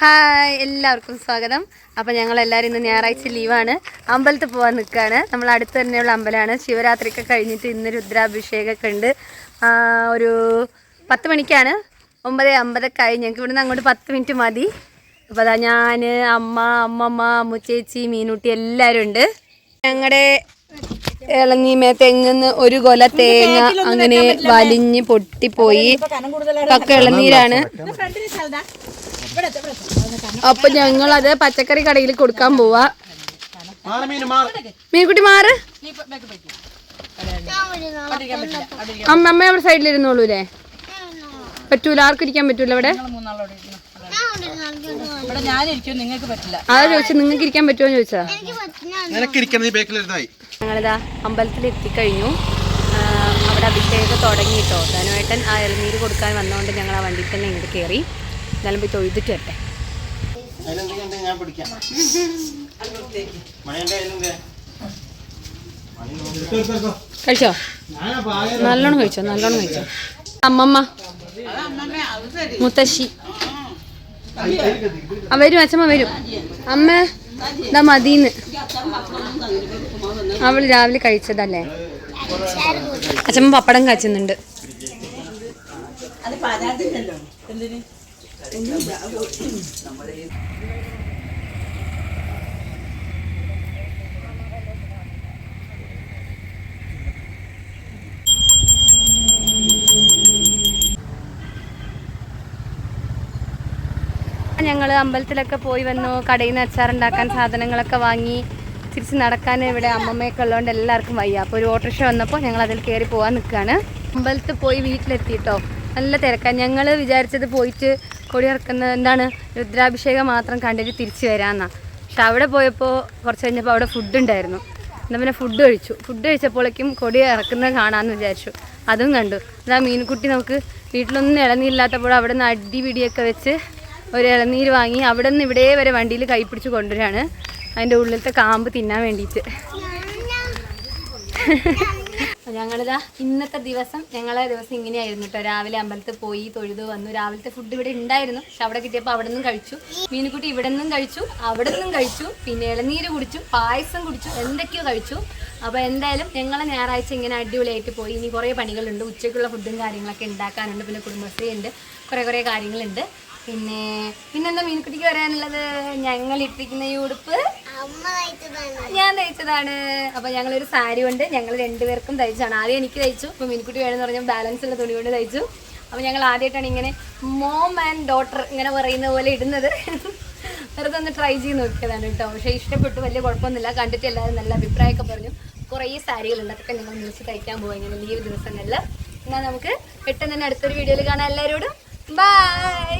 Hi എല്ലാവർക്കും സ്വാഗതം. അപ്പം ഞങ്ങൾ എല്ലാവരും ഇന്ന് ഞായറാഴ്ച ലീവാണ്. അമ്പലത്തിൽ പോകാൻ നിൽക്കുകയാണ് നമ്മൾ അടുത്ത് തന്നെയുള്ള അമ്പലമാണ്. ശിവരാത്രിയൊക്കെ കഴിഞ്ഞിട്ട് ഇന്ന് രുദ്രാഭിഷേകമൊക്കെ ഉണ്ട്. ഒരു പത്ത് മണിക്കാണ്. ഒമ്പത് അമ്പതൊക്കെ ആയി. ഞങ്ങൾക്ക് ഇവിടുന്ന് അങ്ങോട്ട് പത്ത് മിനിറ്റ് മതി. അപ്പോൾ അതാ ഞാൻ അമ്മ അമ്മമ്മ അമ്മുച്ചേച്ചി മീനുട്ടി എല്ലാവരും ഉണ്ട്. ഞങ്ങളുടെ ഇളനീമേ തെങ്ങുന്ന് ഒരു കൊല തേങ്ങ അങ്ങനെ വലിഞ്ഞ് പൊട്ടിപ്പോയി. പക്ക ഇളനീരാണ്. അപ്പൊ ഞങ്ങളത് പച്ചക്കറി കടയിൽ കൊടുക്കാൻ പോവാ. മീൻകുട്ടി മാറ്. അമ്മ അമ്മ അവിടെ സൈഡിലിരുന്നോളൂല്ലേ പറ്റൂല ആർക്കും ഇരിക്കാൻ പറ്റൂല ഇവിടെ? ഇവിടെ ഞാനിരിക്കും നിങ്ങൾക്ക് പറ്റില്ല. അതാ ചോദിച്ചു നിങ്ങൾക്ക് ഇരിക്കാൻ പറ്റുമോ എന്ന് ചോദിച്ചാ നിനക്കിരിക്കണം നീ ബേക്കിലിരുന്നായി ഞങ്ങളിതാ അമ്പലത്തിൽ എത്തിക്കഴിഞ്ഞു അവിടെ അഭിഷേകം തുടങ്ങിയിട്ടോ. ധനുവേട്ടൻ ആ ഇളനീര് കൊടുക്കാൻ വന്നതുകൊണ്ട് ഞങ്ങൾ ആ വണ്ടിയിൽ തന്നെ ഇങ്ങോട്ട് കയറി എന്നാലും പോയി തൊഴുതിട്ട് വരട്ടെ. കഴിച്ചോ? നല്ലോണം കഴിച്ചോ നല്ലോണം കഴിച്ചോ. അമ്മമ്മ. മുത്തശ്ശി. വരും അച്ഛമ്മ വരും. അമ്മ ഇതാ മതിന്ന്. അവൾ രാവിലെ കഴിച്ചതല്ലേ? അച്ഛമ്മ പപ്പടം കാച്ചുന്നുണ്ട്. അത് പരാതില്ലല്ലോ എന്തിന് ഞങ്ങൾ അമ്പലത്തിലൊക്കെ പോയി വന്നു. കടയിൽ നിന്ന് അച്ചാറുണ്ടാക്കാൻ സാധനങ്ങളൊക്കെ വാങ്ങി തിരിച്ച് നടക്കാൻ ഇവിടെ അമ്മമ്മയൊക്കെ ഉള്ളതുകൊണ്ട് എല്ലാവർക്കും വയ്യ. അപ്പോൾ ഒരു ഓട്ടോറിക്ഷ വന്നപ്പോൾ ഞങ്ങൾ അതിൽ കയറി പോകാൻ നിൽക്കുകയാണ് അമ്പലത്തിൽ പോയി വീട്ടിലെത്തിയിട്ടോ നല്ല തിരക്കാൻ ഞങ്ങൾ വിചാരിച്ചത് പോയിട്ട് കൊടി ഇറക്കുന്ന എന്താണ് രുദ്രാഭിഷേകം മാത്രം കണ്ടിട്ട് തിരിച്ചു വരാമെന്നാണ് പക്ഷെ അവിടെ പോയപ്പോൾ കുറച്ച് കഴിഞ്ഞപ്പോൾ അവിടെ ഫുഡ് ഉണ്ടായിരുന്നു. എന്നാൽ പിന്നെ ഫുഡ് കഴിച്ചു. ഫുഡ് കഴിച്ചപ്പോഴേക്കും കൊടി ഇറക്കുന്നത് കാണാമെന്ന് വിചാരിച്ചു. അതും കണ്ടു. അതാ മീൻകുട്ടി നമുക്ക് വീട്ടിലൊന്നും ഇളനിയില്ലാത്തപ്പോഴും അവിടെ നിന്ന് അടിപിടിയൊക്കെ വെച്ച് ഒരു ഇളനീര് വാങ്ങി അവിടെ നിന്ന് ഇവിടെ വരെ വണ്ടിയിൽ കൈ പിടിച്ച് കൊണ്ടുവരാണ്. അതിന്റെ ഉള്ളിലത്തെ കാമ്പ് തിന്നാൻ വേണ്ടിയിട്ട് ഞങ്ങളിതാ ഇന്നത്തെ ദിവസം ഞങ്ങളെ ദിവസം ഇങ്ങനെയായിരുന്നു കേട്ടോ. രാവിലെ അമ്പലത്തിൽ പോയി തൊഴുതു വന്നു. രാവിലത്തെ ഫുഡ് ഇവിടെ ഉണ്ടായിരുന്നു. പക്ഷെ അവിടെ കിട്ടിയപ്പോൾ അവിടെ നിന്നും കഴിച്ചു. മീനുകുട്ടി ഇവിടെ നിന്നും കഴിച്ചു അവിടെ നിന്നും കഴിച്ചു. പിന്നെ ഇളനീര് കുടിച്ചു പായസം കുടിച്ചു എന്തൊക്കെയോ കഴിച്ചു. അപ്പോൾ എന്തായാലും ഞങ്ങളെ ഞായറാഴ്ച ഇങ്ങനെ അടിപൊളിയായിട്ട് പോയി. ഇനി കുറേ പണികളുണ്ട്. ഉച്ചയ്ക്കുള്ള ഫുഡും കാര്യങ്ങളൊക്കെ ഉണ്ടാക്കാനുണ്ട്. പിന്നെ കുടുംബശ്രീ ഉണ്ട്. കുറേ കുറേ കാര്യങ്ങളുണ്ട്. പിന്നെ പിന്നെന്താ മീൻകുട്ടിക്ക് പറയാനുള്ളത്? ഞങ്ങൾ ഇട്ടിരിക്കുന്ന ഈ ഉടുപ്പ് ഞാൻ തയ്ച്ചതാണ്. അപ്പൊ ഞങ്ങൾ ഒരു സാരി കൊണ്ട് ഞങ്ങൾ രണ്ടുപേർക്കും തയ്ച്ചാണ് ആദ്യം എനിക്ക് തയ്ച്ചു അപ്പൊ മീൻകുട്ടി വേണമെന്ന് പറഞ്ഞാൽ ബാലൻസ് ഉള്ള തുണി കൊണ്ട് തയ്ച്ചു. അപ്പൊ ഞങ്ങൾ ആദ്യമായിട്ടാണ് ഇങ്ങനെ മോം ആൻഡ് ഡോട്ടർ ഇങ്ങനെ പറയുന്ന പോലെ ഇടുന്നത്. വെറുതെ ഒന്ന് ട്രൈ ചെയ്ത് നോക്കിയതാണ് കേട്ടോ. പക്ഷേ ഇഷ്ടപ്പെട്ടു വലിയ കുഴപ്പമൊന്നുമില്ല. കണ്ടിട്ട് എല്ലാവരും നല്ല അഭിപ്രായമൊക്കെ പറഞ്ഞു. കുറേ സാരികളുണ്ട്. അതൊക്കെ ഞങ്ങൾ ന്യൂസ് തയ്ക്കാൻ പോകും ഇങ്ങനെ ലീവ് ദിവസങ്ങളിൽ. എന്നാൽ നമുക്ക് പെട്ടെന്ന് തന്നെ അടുത്തൊരു വീഡിയോയിൽ കാണാം. എല്ലാവരോടും ബൈ